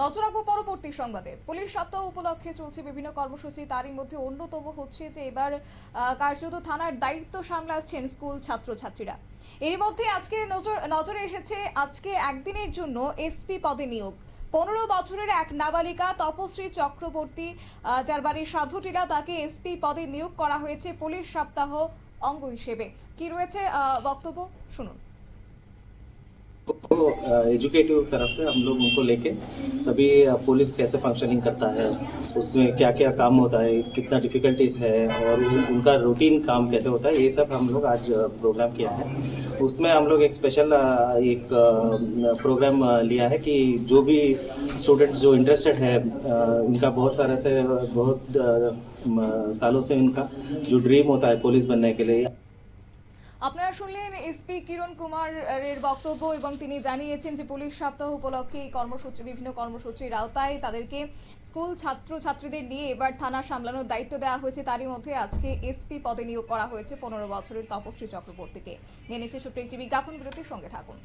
নজর রাখব পরবর্তী সংবাদে। পুলিশ সপ্তাহ উপলক্ষে চলছে বিভিন্ন কর্মসূচি। তারই মধ্যে অন্যতম হচ্ছে যে এবার কার্যত থানার দায়িত্ব সামলাচ্ছেন স্কুল ছাত্রছাত্রীরা। এর মধ্যে আজকে নজর এসেছে আজকে একদিনের জন্য এসপি পদে নিয়োগ। পনেরো বছরের এক নাবালিকা তপশ্রী চক্রবর্তী যার বাড়ি সাধুটিলা, তাকে এসপি পদে নিয়োগ করা হয়েছে পুলিশ সপ্তাহ অঙ্গ হিসেবে। কি রয়েছে বক্তব্য? শুনুন। तो एजुकेटिव तरफ़ से हम लोग उनको लेके सभी पुलिस कैसे फंक्शनिंग करता है, उसमें क्या क्या काम होता है, कितना डिफिकल्टीज है, और उनका रूटीन काम कैसे होता है, ये सब हम लोग आज प्रोग्राम किया है। उसमें हम लोग एक स्पेशल एक प्रोग्राम लिया है कि जो भी स्टूडेंट्स जो इंटरेस्टेड है उनका बहुत सारा से, बहुत सालों से उनका जो ड्रीम होता है पुलिस बनने के लिए আপনারা শুনলেন এসপি কিরণ কুমার এর বক্তব্য এবং তিনি জানিয়েছেন যে পুলিশ সপ্তাহ উপলক্ষে কর্মসূচি, বিভিন্ন কর্মসূচির আওতায় তাদেরকে স্কুল ছাত্র ছাত্রীদের নিয়ে এবার থানা সামলানোর দায়িত্ব দেওয়া হয়েছে। তারই মধ্যে আজকে এসপি পদে নিয়োগ করা হয়েছে পনেরো বছরের তপশ্রী চক্রবর্তীকে। নিয়ে নিচ্ছে ছোট্ট একটি বিজ্ঞাপন বিরতির সঙ্গে থাকুন।